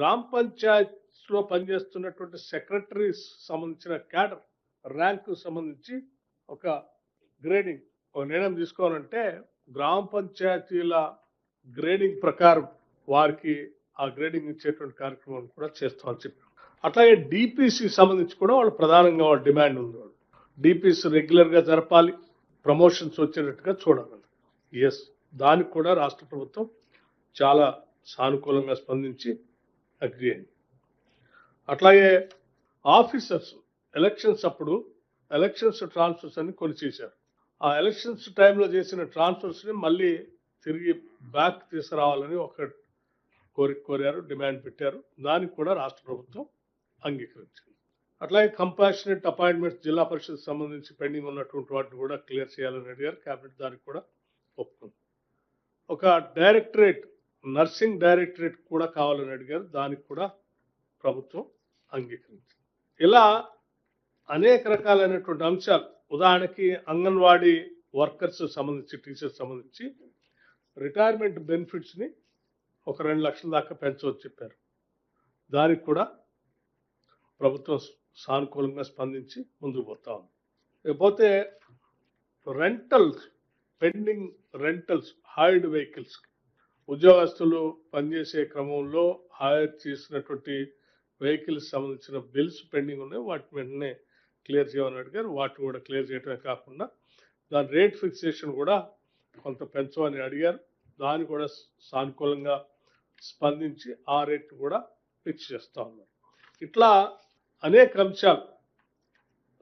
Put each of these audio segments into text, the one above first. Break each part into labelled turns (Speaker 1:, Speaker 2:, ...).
Speaker 1: గ్రామ పంచాయత్లో పనిచేస్తున్నటువంటి సెక్రటరీస్ సంబంధించిన క్యాడర్ ర్యాంకు సంబంధించి ఒక గ్రేడింగ్ ఒక నిర్ణయం తీసుకోవాలంటే గ్రామ పంచాయతీల గ్రేడింగ్ ప్రకారం వారికి ఆ గ్రేడింగ్ ఇచ్చేటువంటి కార్యక్రమం కూడా చేస్తామని చెప్పారు. అట్లాగే డిపిసి సంబంధించి కూడా వాళ్ళు ప్రధానంగా వాళ్ళ డిమాండ్ ఉంది వాళ్ళు డిపిసి రెగ్యులర్గా జరపాలి ప్రమోషన్స్ వచ్చేటట్టుగా చూడాలి. ఎస్ దానికి కూడా రాష్ట్ర ప్రభుత్వం చాలా సానుకూలంగా స్పందించి అగ్రి అయింది అట్లాగే ఆఫీసర్స్ ఎలక్షన్స్ అప్పుడు ఎలక్షన్స్ ట్రాన్స్ఫర్స్ అని కొని చేశారు ఆ ఎలక్షన్స్ టైంలో చేసిన ట్రాన్స్ఫర్స్ని మళ్ళీ తిరిగి బ్యాక్ తీసుకురావాలని ఒక కోరి కోరారు డిమాండ్ పెట్టారు. దానికి కూడా రాష్ట్ర ప్రభుత్వం అంగీకరించింది. అట్లాగే కంపాషనేట్ అపాయింట్మెంట్స్ జిల్లా పరిషత్ సంబంధించి పెండింగ్ ఉన్నటువంటి వాటిని కూడా క్లియర్ చేయాలని అడిగారు. క్యాబినెట్ దానికి కూడా ఒప్పుకుంది. ఒక డైరెక్టరేట్ నర్సింగ్ డైరెక్టరేట్ కూడా కావాలని అడిగారు. దానికి కూడా ప్రభుత్వం అంగీకరించింది. ఇలా అనేక రకాలైనటువంటి అంశాలు ఉదాహరణకి అంగన్వాడీ వర్కర్స్ సంబంధించి టీచర్స్ సంబంధించి రిటైర్మెంట్ బెనిఫిట్స్ని ఒక రెండు లక్షల దాకా పెంచవచ్చు చెప్పారు. దానికి కూడా ప్రభుత్వం సానుకూలంగా స్పందించి ముందుకు పోతా ఉంది. ఇకపోతే rentals pending rentals hired vehicles ఉద్యోగస్తులు పనిచేసే క్రమంలో హైర్ చేసినటువంటి వెహికల్స్ సంబంధించిన బిల్స్ పెండింగ్ ఉన్నాయి. వాటి వెంటనే క్లియర్ చేయమని అడిగారు. వాటిని కూడా క్లియర్ చేయడమే కాకుండా దాని రేట్ ఫిక్సేషన్ కూడా కొంత పెంచమని అడిగారు. దాన్ని కూడా సానుకూలంగా స్పందించి ఆ రేట్ కూడా ఫిక్స్ చేస్తూ ఉన్నారు. ఇట్లా అనేక అంశాలు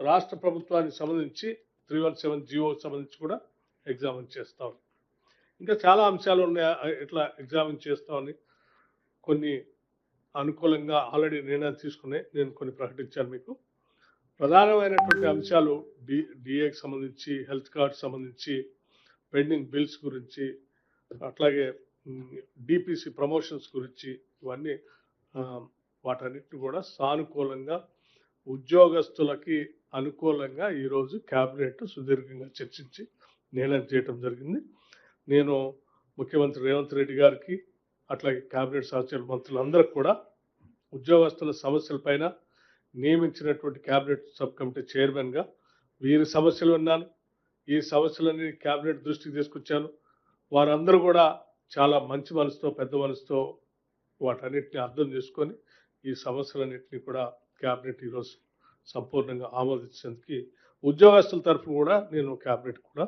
Speaker 1: రాష్ట్ర ప్రభుత్వానికి సంబంధించి త్రీ వన్ సెవెన్ జీవోకి సంబంధించి కూడా ఎగ్జామిన్ చేస్తూ ఉన్నారు. ఇంకా చాలా అంశాలు ఉన్నాయి. ఇట్లా ఎగ్జామిన్ చేస్తామని కొన్ని అనుకూలంగా ఆల్రెడీ నిర్ణయాలు తీసుకునే నేను కొన్ని ప్రకటించాను మీకు. ప్రధానమైనటువంటి అంశాలు డి డిఏకి సంబంధించి హెల్త్ కార్డ్ సంబంధించి పెండింగ్ బిల్స్ గురించి అట్లాగే డిపిసి ప్రమోషన్స్ గురించి ఇవన్నీ వాటన్నిటిని కూడా సానుకూలంగా ఉద్యోగస్తులకి అనుకూలంగా ఈరోజు క్యాబినెట్ సుదీర్ఘంగా చర్చించి నిర్ణయం చేయటం జరిగింది. నేను ముఖ్యమంత్రి రేవంత్ రెడ్డి గారికి అట్లాగే క్యాబినెట్ సహచర మంత్రులందరికీ కూడా ఉద్యోగస్తుల సమస్యలపైన నియమించినటువంటి క్యాబినెట్ సబ్ కమిటీ చైర్మన్గా వీరి సమస్యలు విన్నాను. ఈ సమస్యలన్నీ క్యాబినెట్ దృష్టికి తీసుకొచ్చాను. వారందరూ కూడా చాలా మంచి మనసుతో పెద్ద మనసుతో వాటన్నిటిని అర్థం చేసుకొని ఈ సమస్యలన్నింటినీ కూడా క్యాబినెట్ ఈరోజు సంపూర్ణంగా ఆమోదించేందుకు ఉద్యోగస్తుల తరఫున కూడా నేను క్యాబినెట్ కూడా